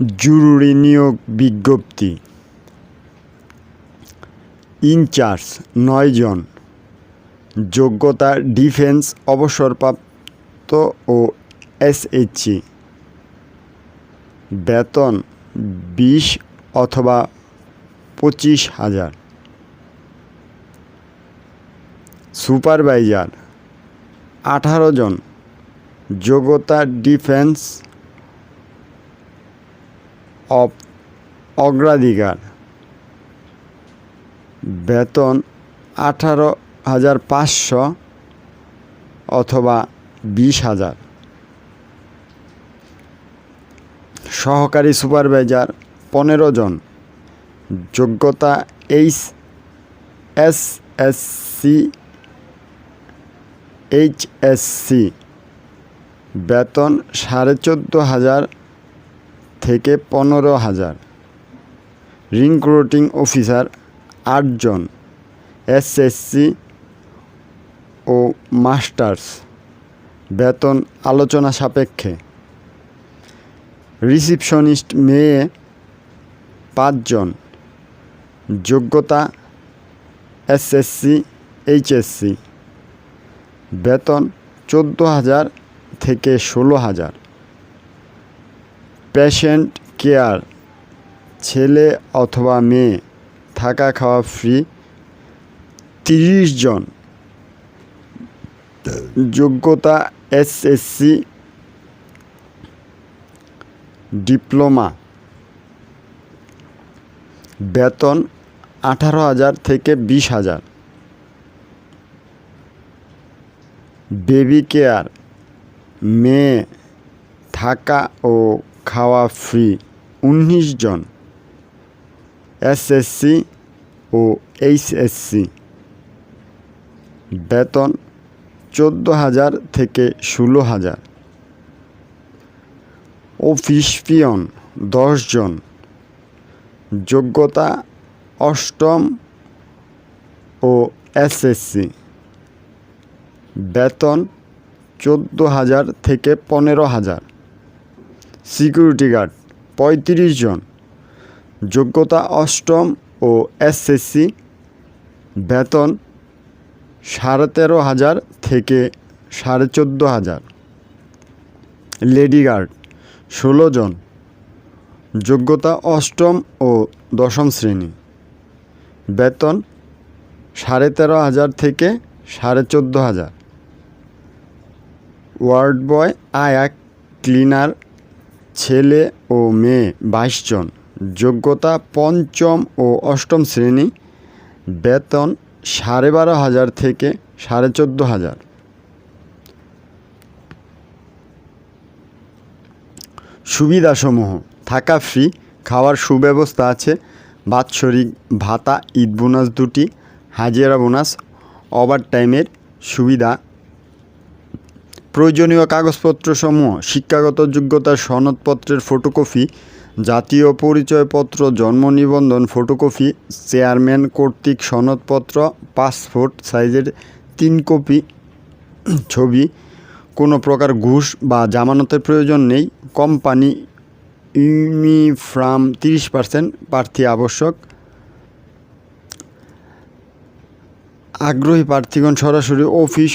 জরুরি নিয়োগ বিজ্ঞপ্তি। ইনচার্জ নয় জন। যোগ্যতা, ডিফেন্স, অবসরপ্রাপ্ত ও এসএইচজি বেতন বিশ অথবা পঁচিশ হাজার। সুপারভাইজার আঠারো জন। যোগ্যতা, ডিফেন্স অগ্রাধিকার। বেতন আঠারো হাজার পাঁচশো অথবা বিশ হাজার। সহকারী সুপারভাইজার পনেরো জন। যোগ্যতা H, S S C, H S C. বেতন সাড়ে চোদ্দ হাজার থেকে পনেরো হাজার। রিক্রুটিং অফিসার আটজন, এসএসসি ও মাস্টার্স। বেতন আলোচনা সাপেক্ষে। রিসিপশনিস্ট মেয়ে পাঁচজন, যোগ্যতা এসএসসি, এইচএসসি। বেতন চোদ্দ হাজার থেকে ষোলো হাজার। পেশেন্ট কেয়ার ছেলে অথবা মেয়ে, থাকা খাওয়া ফ্রি তিরিশ জন। যোগ্যতা এসএসসি ডিপ্লোমা বেতন আঠারো হাজার থেকে বিশ হাজার। বেবি কেয়ার মেয়ে, থাকা ও খাওয়া ফ্রি উনিশ জন। এসএসসি ও এইচএসসি বেতন চোদ্দ হাজার থেকে ষোলো হাজার। অফিস পিয়ন জন। যোগ্যতা অষ্টম ও এসএসসি বেতন চোদ্দ হাজার থেকে পনেরো হাজার। সিকিউরিটি গার্ড, পঁয়ত্রিশ জন। যোগ্যতা অষ্টম ও এসএসসি, বেতন সাড়ে তেরো হাজার থেকে সাড়ে চোদ্দ হাজার। লেডি গার্ড, ষোলো জন। যোগ্যতা অষ্টম ও দশম শ্রেণি। বেতন সাড়ে তেরো হাজার থেকে সাড়ে চোদ্দ হাজার। ওয়ার্ড বয় আয়া ক্লিনার ছেলে ও মেয়ে বাইশ জন। যোগ্যতা পঞ্চম ও অষ্টম শ্রেণি। বেতন সাড়ে বারো হাজার থেকে সাড়ে চোদ্দ হাজার। সুবিধাসমূহ। থাকা ফ্রি খাওয়ার সুব্যবস্থা আছে। বাৎসরিক ভাতা, ঈদ বোনাস দুটি, হাজিরা বোনাস ওভার টাইমের সুবিধা প্রয়োজনীয় কাগজপত্রসমূহ, শিক্ষাগত যোগ্যতার সনদপত্রের ফটোকপি, জাতীয় পরিচয়পত্র, জন্ম নিবন্ধন ফটোকপি, চেয়ারম্যান কর্তৃক সনদপত্র, পাসপোর্ট সাইজের তিন কপি, ছবি, কোনো প্রকার ঘুষ বা জামানতের প্রয়োজন নেই। কোম্পানি ইউনিফ্রাম তিরিশ পার্সেন্ট, প্রার্থী আবশ্যক। আগ্রহী প্রার্থীগণ সরাসরি অফিস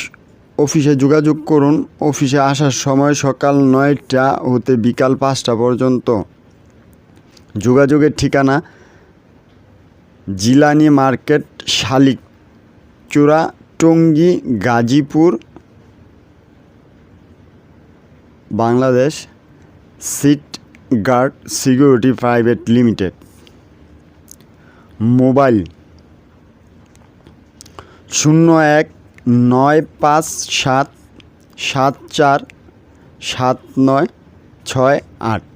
অফিসে যোগাযোগ করুন। অফিসে আসার সময় সকাল নয়টা হতে বিকাল পাঁচটা পর্যন্ত। যোগাযোগের ঠিকানা Jilani market, Shalik Chura, Tongi, Gazipur, Bangladesh, seat guard security private limited. Mobile শূন্য এক নয় পাঁচ সাত সাত চার সাত নয় ছয় আট।